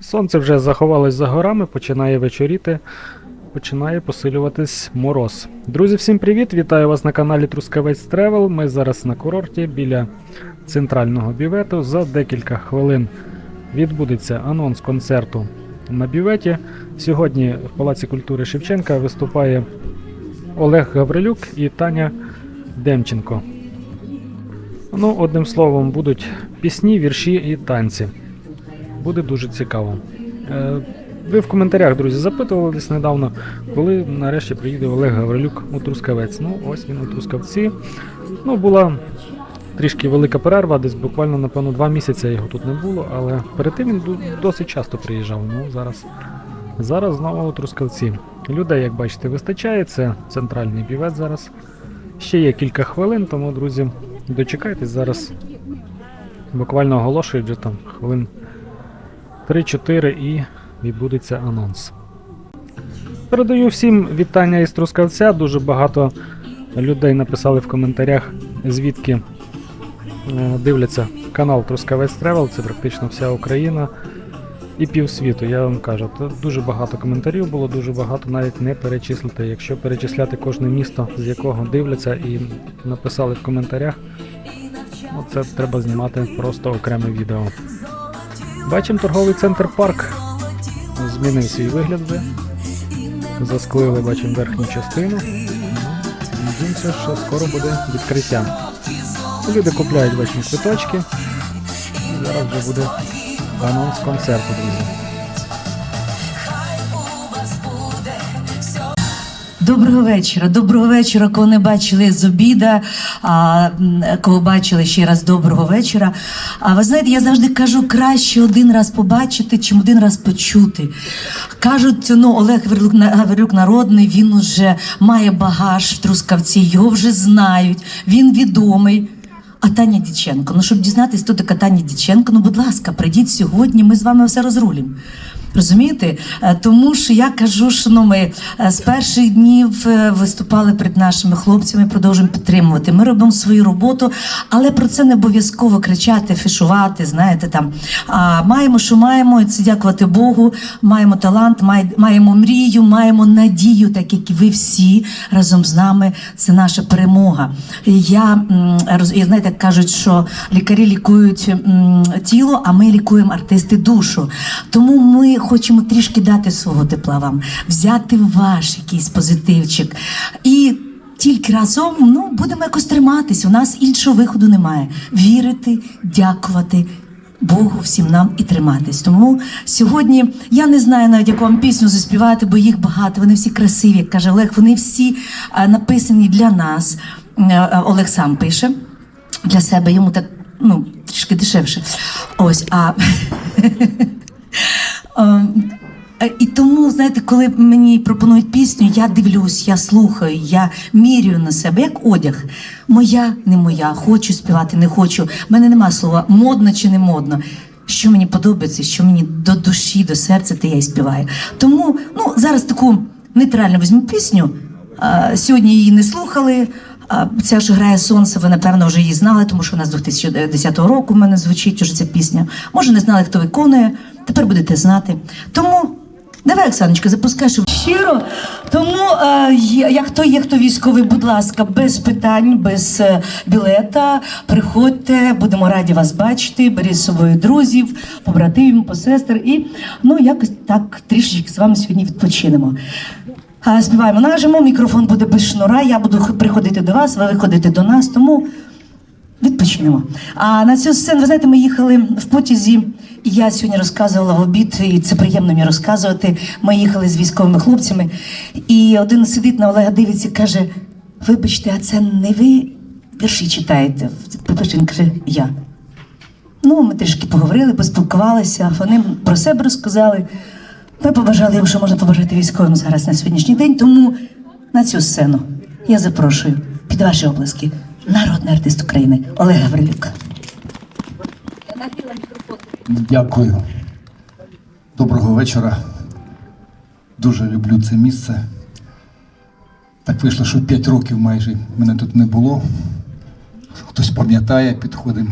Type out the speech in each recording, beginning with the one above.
Сонце вже заховалось за горами, починає вечоріти, починає посилюватись мороз. Друзі, всім привіт! Вітаю вас на каналі Трускавець Тревел. Ми зараз на курорті біля центрального бювету. За декілька хвилин відбудеться анонс концерту на бюветі. Сьогодні в Палаці культури Шевченка виступає Олег Гаврилюк і Таня Демченко. Ну, одним словом, будуть пісні, вірші і танці. Буде дуже цікаво. Е, Ви в коментарях, друзі, запитували недавно, коли нарешті приїде Олег Гаврилюк у Трускавець. Ну, ось він у Трускавці. Ну, була трішки велика перерва, десь буквально, напевно, два місяці його тут не було, але перед тим він досить часто приїжджав. Ну, зараз, зараз знову у Трускавці. Людей, як бачите, вистачає. Це центральний бівет зараз. Ще є кілька хвилин, тому, друзі, дочекайтесь зараз. Буквально оголошують вже там хвилин 3-4 і відбудеться анонс. Передаю всім вітання із Трускавця. Дуже багато людей написали в коментарях, звідки е, дивляться канал Трускавець Тревел. Це практично вся Україна і півсвіту. Я вам кажу, то дуже багато коментарів було, дуже багато навіть не перечислити. Якщо перечисляти кожне місто, з якого дивляться, і написали в коментарях, ну, це треба знімати просто окреме відео. Бачимо торговий центр парк. Змінив свій вигляд вже. Засклили, бачимо верхню частину. Ну, Надіємося, що скоро буде відкриття. Люди купляють, бачимо, квиточки. І зараз вже буде анонс концерту, друзі. Доброго вечора. Доброго вечора, кого не бачили з обіда, а кого бачили ще раз доброго вечора. А ви знаєте, я завжди кажу, краще один раз побачити, чим один раз почути. Кажуть, ну Олег Гаврилюк, на- народний, він уже має багаж в Трускавці, його вже знають, він відомий. А Таня Діченко, ну щоб дізнатися, хто така Таня Діченко, ну будь ласка, прийдіть сьогодні, ми з вами все розрулимо. Розумієте? Е, Тому що я кажу, що ну, ми е, з перших днів е, виступали перед нашими хлопцями, продовжуємо підтримувати. Ми робимо свою роботу, але про це не обов'язково кричати, фішувати. Знаєте, там а маємо, що маємо, і це дякувати Богу. Маємо талант, маємо мрію, маємо надію, так як і ви всі разом з нами. Це наша перемога. Я і знаєте, кажуть, що лікарі лікують тіло, а ми лікуємо артисти душу. Тому ми хочемо трішки дати свого тепла вам, взяти ваш якийсь позитивчик. І тільки разом ну, будемо якось триматися. У нас іншого виходу немає. Вірити, дякувати. Богу всім нам і триматись. Тому сьогодні я не знаю навіть яку вам пісню заспівати, бо їх багато. Вони всі красиві, як каже Олег. Вони всі написані для нас. Е, е, Олег сам пише для себе. Йому так ну трішки дешевше. Ось а. Ем, е, І тому, знаєте, коли мені пропонують пісню, я дивлюсь, я слухаю, я міряю на себе, як одяг. Моя, не моя, хочу співати, не хочу. У мене нема слова модно чи не модно. Що мені подобається, що мені до душі, до серця, те я й співаю. Тому ну, зараз таку нейтральну візьму пісню. А, сьогодні її не слухали. Ця ж грає сонце, ви напевно вже її знали, тому що вона з 2010 року в мене звучить уже ця пісня. Може, не знали, хто виконує. Тепер будете знати. Тому давай, Оксаночка, запускай щоб щиро. Тому е, як хто є, хто військовий, будь ласка, без питань, без е, білета. Приходьте, будемо раді вас бачити. Беріть з собою друзів, побратимів, посестер. І ну якось так трішечки з вами сьогодні відпочинемо. Співаємо нажимо, мікрофон буде без шнура. Я буду приходити до вас, ви виходите до нас. Тому Відпочинемо. А на цю сцену, ви знаєте, ми їхали в потязі, і я сьогодні розказувала в обід, і це приємно мені розказувати. Ми їхали з військовими хлопцями, і один сидить на Олега дивиться і каже: Вибачте, а це не ви вірші читаєте? Він каже, я. Ну, ми трішки поговорили, поспілкувалися, вони про себе розказали. Ми побажали їм, що можна побажати військовим зараз на сьогоднішній день. Тому на цю сцену я запрошую під ваші обласки народний артист України Олег Гаврилюк. Дякую. Доброго вечора. Дуже люблю це місце. Так вийшло, що 5 років майже мене тут не було. Хтось пам'ятає, підходимо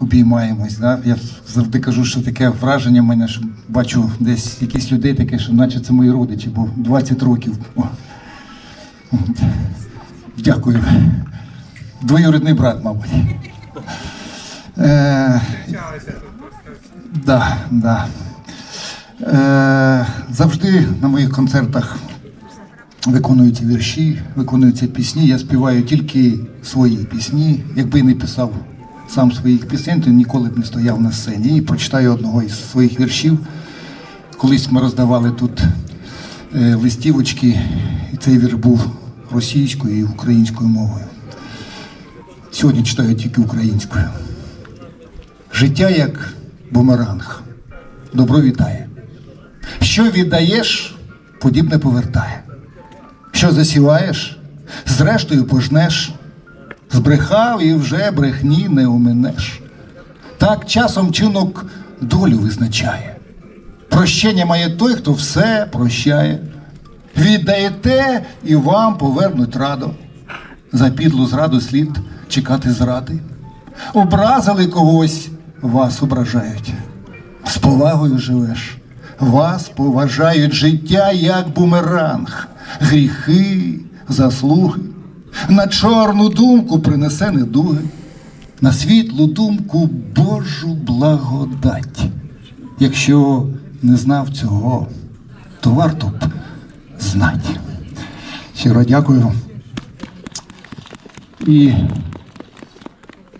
обіймаємось. Да? Я завжди кажу, що таке враження в мене, що бачу десь якісь людей таке, що наче це мої родичі, бо 20 років. О. Дякую. Двоюрідний брат, мабуть. Е, да, да. Е, завжди на моїх концертах виконуються вірші, виконуються пісні. Я співаю тільки свої пісні. Якби не писав сам своїх пісень, то ніколи б не стояв на сцені. І прочитаю одного із своїх віршів. Колись ми роздавали тут е, листівочки, і цей вірш був російською і українською мовою. Сьогодні читаю тільки українською. Життя як бумеранг. Добро вітає. Що віддаєш, подібне повертає. Що засіваєш, зрештою пожнеш. Збрехав і вже брехні не уминеш. Так часом чинок долю визначає. Прощення має той, хто все прощає. Віддаєте і вам повернуть радо. За підлу зраду слід чекати зради. Образили когось, вас ображають. З повагою живеш, вас поважають життя як бумеранг, гріхи, заслуги. На чорну думку принесе недуги, на світлу думку Божу благодать. Якщо не знав цього, то варто б знати. Щиро дякую. І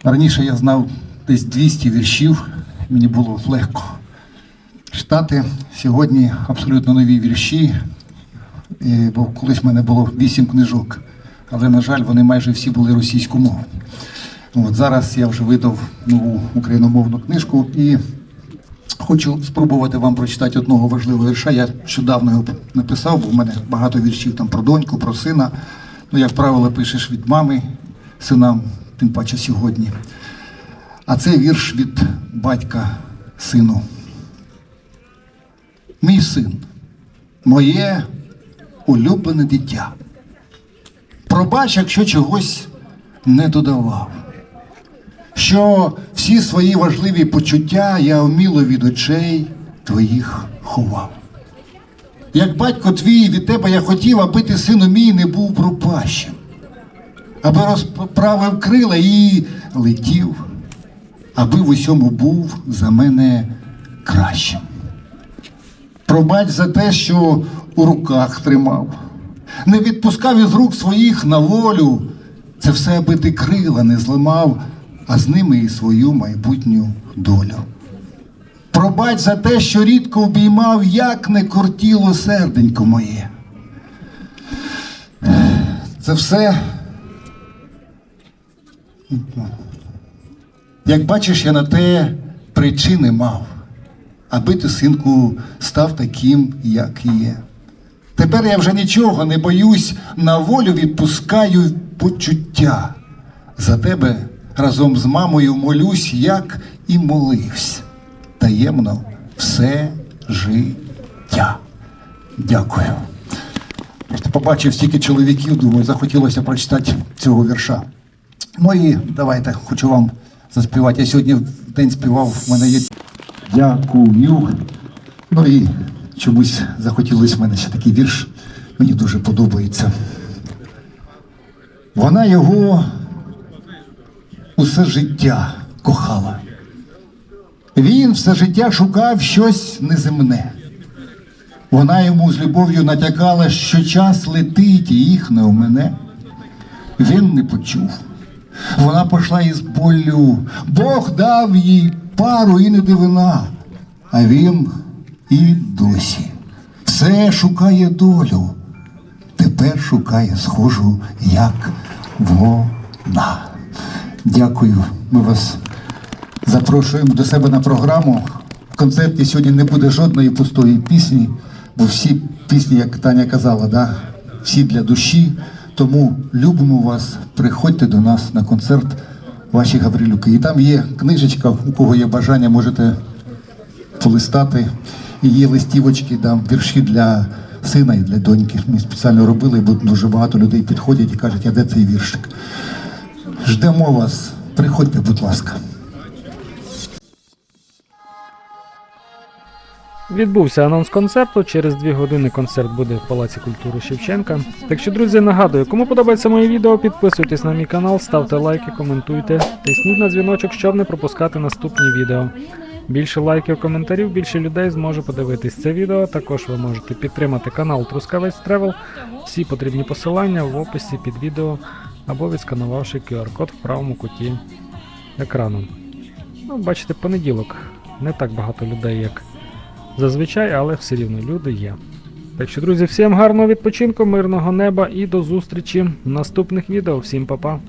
раніше я знав десь 200 віршів, мені було легко читати. Сьогодні абсолютно нові вірші, бо колись в мене було 8 книжок, але, на жаль, вони майже всі були російськомовні. От зараз я вже видав нову україномовну книжку і хочу спробувати вам прочитати одного важливого вірша. Я щодавно його написав, бо в мене багато віршів там про доньку, про сина. Ну, як правило, пишеш від мами синам, тим паче сьогодні. А це вірш від батька сину. Мій син, моє улюблене дитя. Пробач, якщо чогось не додавав, що всі свої важливі почуття я вміло від очей твоїх ховав. Як батько твій від тебе я хотів, аби ти, сину мій, не був пропащим, аби розправив крила і летів, аби в усьому був за мене кращим. Пробач за те, що у руках тримав, не відпускав із рук своїх на волю. Це все, аби ти крила не зламав, а з ними і свою майбутню долю. Пробач за те, що рідко обіймав, як не кортіло серденько моє. Це все. Як бачиш, я на те причини мав, аби ти, синку, став таким, як є. Тепер я вже нічого не боюсь, на волю відпускаю почуття. За тебе разом з мамою молюсь, як і молився. Таємно все життя. Дякую. Просто побачив стільки чоловіків, думаю, захотілося прочитати цього вірша. Ну і давайте хочу вам заспівати. Я сьогодні в день співав, в мене є дякую. Ну і чомусь захотілося в мене ще такий вірш. Мені дуже подобається. Вона його усе життя кохала. Він все життя шукав щось неземне. Вона йому з любов'ю натякала, що час летить і їх не у мене. Він не почув. Вона пішла із болю. Бог дав їй пару і не дивина, а він і досі все шукає долю. Тепер шукає схожу, як вона. Дякую. Ми вас запрошуємо до себе на програму. В концерті сьогодні не буде жодної пустої пісні, бо всі пісні, як Таня казала, да, всі для душі. Тому любимо вас, приходьте до нас на концерт ваші Гаврилюки. І там є книжечка, у кого є бажання, можете полистати її листівочки, там вірші для сина і для доньки. Ми спеціально робили, бо дуже багато людей підходять і кажуть, а де цей віршик. Ждемо вас, приходьте, будь ласка. Відбувся анонс концерту. Через дві години концерт буде в Палаці культури Шевченка. Так що, друзі, нагадую, кому подобається моє відео, підписуйтесь на мій канал, ставте лайки, коментуйте, тисніть на дзвіночок, щоб не пропускати наступні відео. Більше лайків, коментарів, більше людей зможе подивитись це відео. Також ви можете підтримати канал Трускавець Тревел. Всі потрібні посилання в описі під відео або відсканувавши QR-код в правому куті екрану. Ну, бачите, понеділок. Не так багато людей, як зазвичай, але все рівно люди є. Так що, друзі, всім гарного відпочинку, мирного неба і до зустрічі в наступних відео. Всім па-па!